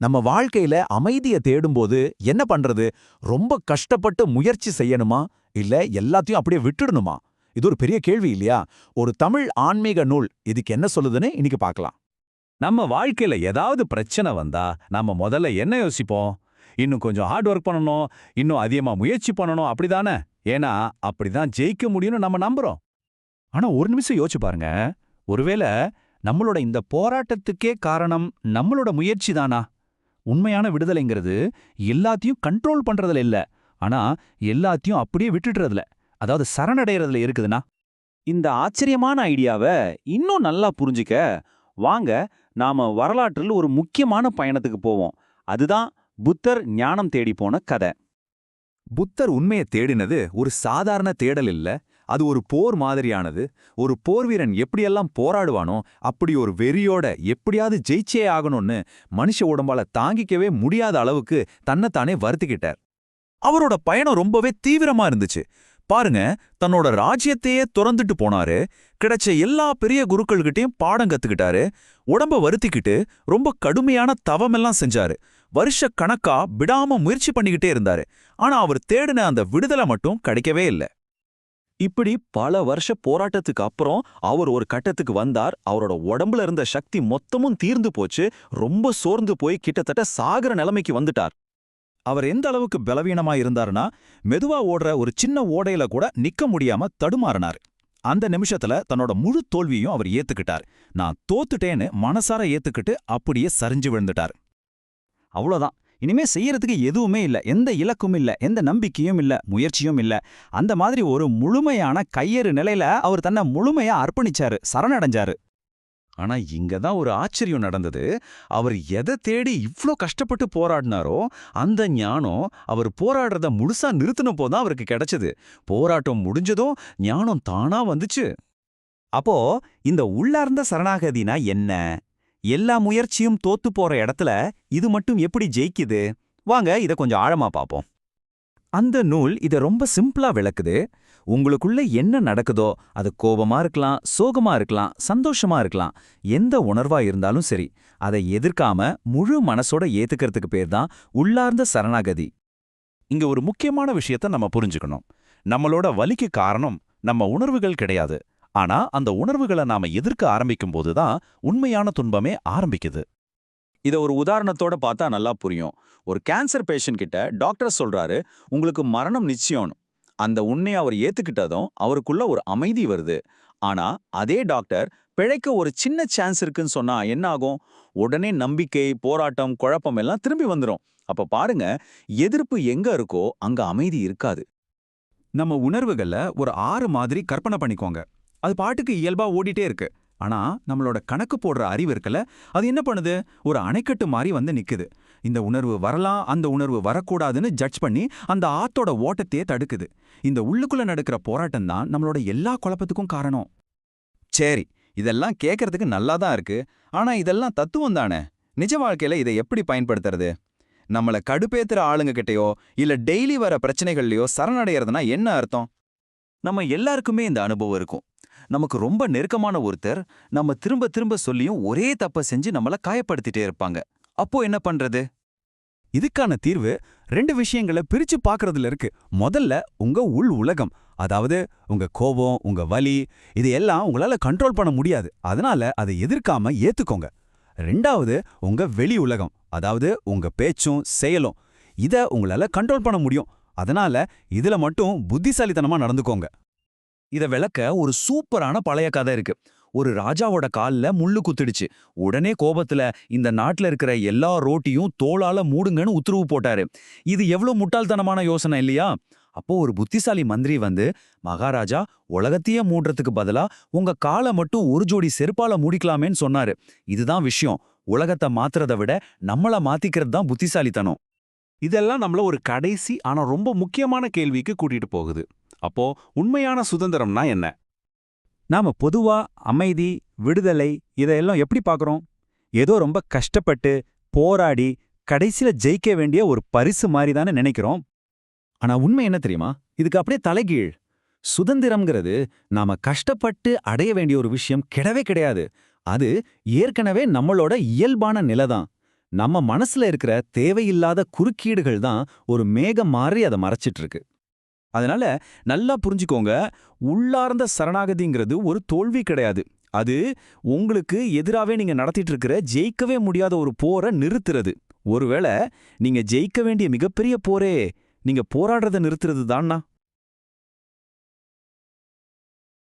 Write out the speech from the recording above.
நம்ம வாழ்க்கையில அமைதிய தேடும்போது என்ன பண்றது? ரொம்ப கஷ்டப்பட்டு முயற்சி செய்யணுமா? இல்ல எல்லாத்தையும் அப்படியே விட்டுடணுமா? இது ஒரு பெரிய கேள்வி இல்லையா? ஒரு தமிழ் ஆன்மீக நூல் இதுக்கு என்ன சொல்லுதுன்னு இன்னைக்கு பார்க்கலாம். நம்ம வாழ்க்கையில ஏதாவது பிரச்சனை வந்தா நம்ம முதல்ல என்ன யோசிப்போம்? இன்னும் கொஞ்சம் ஹார்ட் ஒர்க் பண்ணணும் இன்னும் அதிகமா முயற்சி பண்ணணும் அப்படிதானே? ஏன்னா அப்படிதான் ஜெயிக்க முடியும்னு நம்ம நம்புறோம். ஆனா ஒரு நிமிஷம் யோசிச்சு பாருங்க. ஒருவேளை நம்மளோட இந்த போராட்டத்துக்கே காரணம் நம்மளோட முயற்சி தானா? உண்மையான விடுதலைங்கிறது எல்லாத்தையும் கண்ட்ரோல் பண்றதுல இல்ல. ஆனா எல்லாத்தையும் அப்படியே விட்டுடுறதுல. அதாவது சரணடைறதுல இருக்குதுன்னா இந்த ஆச்சரியமான ஐடியாவை இன்னும் நல்லா புரிஞ்சுக்க வாங்க நாம வரலாற்றில் ஒரு முக்கியமான பயணத்துக்கு போவோம். அதுதான் புத்தர் ஞானம் தேடி போன கதை. புத்தர் உண்மையை தேடினது ஒரு சாதாரண தேடல் இல்ல. அது ஒரு போர் மாதிரியானது. ஒரு போர் வீரன் எப்படியெல்லாம் போராடுவானோ அப்படி ஒரு வெறியோட எப்படியாவது ஜெயிச்சே ஆகணும்னு மனுஷ உடம்பால தாங்கிக்கவே முடியாத அளவுக்கு தன்னைத்தானே வருத்திக்கிட்டார். அவரோட பயணம் ரொம்பவே தீவிரமா இருந்துச்சு. பாருங்க தன்னோட ராஜ்யத்தையே துறந்துட்டு போனாரு. கிடைச்ச எல்லா பெரிய குருக்கள்கிட்டையும் பாடம் கத்துக்கிட்டாரு. உடம்ப வருத்திக்கிட்டு ரொம்ப கடுமையான தவமெல்லாம் செஞ்சாரு. வருஷ கணக்கா விடாம முயற்சி பண்ணிக்கிட்டே இருந்தாரு. ஆனா அவர் தேடின அந்த விடுதலை மட்டும் கிடைக்கவே இல்ல. இப்படி பல வருஷ போராட்டத்துக்கு அப்புறம் அவர் ஒரு கட்டத்துக்கு வந்தார். அவரோட உடம்புல இருந்த சக்தி மொத்தமும் தீர்ந்து போச்சு. ரொம்ப சோர்ந்து போய் கிட்டத்தட்ட சாகர நிலைமைக்கு வந்துட்டார். அவர் எந்த அளவுக்கு பலவீனமா இருந்தாருன்னா மெதுவா ஓடுற ஒரு சின்ன ஓடையில கூட நிக்க முடியாம தடுமாறினார். அந்த நிமிஷத்துல தன்னோட முழு தோல்வியும் அவர் ஏத்துக்கிட்டார். நான் தோத்துட்டேன்னு மனசார ஏத்துக்கிட்டு அப்படியே சரிஞ்சு விழுந்துட்டார். அவ்வளோதான் இனிமே செய்யறதுக்கு எதுவுமே இல்ல. எந்த இலக்கும் இல்ல. எந்த நம்பிக்கையும் இல்ல. முயற்சியும் இல்ல. அந்த மாதிரி ஒரு முழுமையான கையறு நிலையில அவர் தன்னை முழுமையா அர்ப்பணிச்சாரு. சரணடைஞ்சாரு. ஆனா இங்க தான் ஒரு ஆச்சரியம் நடந்தது. அவர் எதை தேடி இவ்ளோ கஷ்டப்பட்டு போராடினாரோ அந்த ஞானம் அவர் போராடுறத முழுசா நிறுத்தினப்போ தான் அவருக்கு கிடைச்சது. போராட்டம் முடிஞ்சதும் ஞானம் தானா வந்துச்சு. அப்போ இந்த உள்ளார்ந்த சரணாகதினா என்ன? எல்லா முயற்சியும் தோத்து போற இடத்துல இது மட்டும் எப்படி ஜெயிக்குது? வாங்க இத கொஞ்சம் ஆழமா பாப்போம். அந்த நூல் இத ரொம்ப சிம்பிளா விளக்குது. உங்களுக்குள்ள என்ன நடக்குதோ அது கோபமா இருக்கலாம் சோகமா இருக்கலாம் சந்தோஷமா இருக்கலாம். எந்த உணர்வா இருந்தாலும் சரி அதை எதிர்க்காம முழு மனசோட ஏத்துக்கிறதுக்கு பேர் தான் உள்ளார்ந்த சரணாகதி. இங்க ஒரு முக்கியமான விஷயத்த நம்ம புரிஞ்சுக்கணும். நம்மளோட வலிக்கு காரணம் நம்ம உணர்வுகள் கிடையாது. ஆனா அந்த உணர்வுகளை நாம எதிர்க்க ஆரம்பிக்கும் போதுதான் உண்மையான துன்பமே ஆரம்பிக்குது. இத ஒரு உதாரணத்தோட பார்த்தா நல்லா புரியும். ஒரு கேன்சர் பேஷண்ட் கிட்ட டாக்டர் சொல்றாரு உங்களுக்கு மரணம் நிச்சயம்னு. அந்த உண்மையை அவர் ஏத்துக்கிட்டதும் அவருக்குள்ள ஒரு அமைதி வருது. ஆனா அதே டாக்டர் பிழைக்க ஒரு சின்ன சான்ஸ் இருக்குன்னு சொன்னா என்ன ஆகும்? உடனே நம்பிக்கை போராட்டம் குழப்பம் எல்லாம் திரும்பி வந்துரும். அப்ப பாருங்க எதிர்ப்பு எங்க இருக்கோ அங்க அமைதி இருக்காது. நம்ம உணர்வுகள்ல ஒரு ஆறு மாதிரி கற்பனை பண்ணிக்கோங்க. அது பாட்டுக்கு இயல்பா ஓடிட்டே இருக்கு. ஆனா நம்மளோட கணக்கு போடுற அறிவு இருக்குல்ல அது என்ன பண்ணுது? ஒரு அணைக்கட்டு மாதிரி வந்து நிக்குது. இந்த உணர்வு வரலாம் அந்த உணர்வு வரக்கூடாதுன்னு ஜட்ஜ் பண்ணி அந்த ஆத்தோட ஓட்டத்தையே தடுக்குது. இந்த உள்ளுக்குள்ள நடக்கிற போராட்டம் தான் நம்மளோட எல்லா குழப்பத்துக்கும் காரணம். சரி இதெல்லாம் கேட்கறதுக்கு நல்லா தான் இருக்கு. ஆனா இதெல்லாம் தத்துவம் தானே? நிஜ வாழ்க்கையில இதை எப்படி பயன்படுத்துறது? நம்மள கடுப்பேத்துற ஆளுங்க கிட்டயோ இல்ல டெய்லி வர பிரச்சனைகள்லயோ சரணடைகிறதுனா என்ன அர்த்தம்? நம்ம எல்லாருக்குமே இந்த அனுபவம் இருக்கும். நமக்கு ரொம்ப நெருக்கமான ஒருத்தர் நம்ம திரும்ப திரும்ப சொல்லியும் ஒரே தப்ப செஞ்சு நம்மள காயப்படுத்திட்டே இருப்பாங்க. அப்போ என்ன பண்றது? இதுக்கான தீர்வு ரெண்டு விஷயங்களை பிரிச்சு பார்க்கறதுல இருக்கு. முதல்ல உங்க உள் உலகம் அதாவது உங்க கோபம் உங்க வலி இது எல்லாம் உங்களால கண்ட்ரோல் பண்ண முடியாது. அதனால அதை எதிர்க்காம ஏத்துக்கோங்க. ரெண்டாவது உங்க வெளி உலகம் அதாவது உங்க பேச்சும் செயலும் இத உங்களால கண்ட்ரோல் பண்ண முடியும். அதனால இதுல மட்டும் புத்திசாலித்தனமா நடந்துக்கோங்க. இத விளக்க ஒரு சூப்பரான பழைய கதை இருக்கு. ஒரு ராஜாவோட கால்ல முள்ளு குத்திடுச்சு. உடனே கோபத்துல இந்த நாட்டுல இருக்கிற எல்லா ரோட்டியும் தோளால மூடுங்கன்னு உத்தரவு போட்டாரு. இது எவ்வளோ முட்டாள்தனமான யோசனை இல்லையா? அப்போ ஒரு புத்திசாலி மந்திரி வந்து மகாராஜா உலகத்தையே மூடுறதுக்கு பதிலா உங்க காலை மட்டும் ஒரு ஜோடி செருப்பால மூடிக்கலாமேன்னு சொன்னாரு. இதுதான் விஷயம். உலகத்தை மாத்துறதை விட நம்மள மாத்திக்கிறது தான் புத்திசாலித்தனம். இதெல்லாம் நம்மள ஒரு கடைசி ஆனா ரொம்ப முக்கியமான கேள்விக்கு கூட்டிட்டு போகுது. அப்போ உண்மையான சுதந்திரம்னா என்ன? நாம பொதுவா அமைதி விடுதலை இதையெல்லாம் எப்படி பார்க்குறோம்? ஏதோ ரொம்ப கஷ்டப்பட்டு போராடி கடைசில ஜெயிக்க வேண்டிய ஒரு பரிசு மாதிரி தானே நினைக்கிறோம். ஆனா உண்மை என்ன தெரியுமா? இதுக்கு அப்படியே தலைகீழ். சுதந்திரம்ங்கிறது நாம கஷ்டப்பட்டு அடைய வேண்டிய ஒரு விஷயம் கிடையவே கிடையாது. அது ஏற்கனவே நம்மளோட இயல்பான நிலைதான் நம்ம மனசுல இருக்கிற தேவையில்லாத குறுக்கீடுகள் தான் ஒரு மேகம் மாறி அதை மறைச்சிட்டு இருக்கு அதனால நல்லா புரிஞ்சுக்கோங்க. உள்ளார்ந்த சரணாகதிங்கிறது ஒரு தோல்வி கிடையாது. அது உங்களுக்கு எதிராவே நீங்க நடத்திட்டு இருக்கிற ஜெயிக்கவே முடியாத ஒரு போரை நிறுத்துறது. ஒருவேளை நீங்க ஜெயிக்க வேண்டிய மிகப்பெரிய போரே நீங்க போராடுறதை நிறுத்துறது தான்னா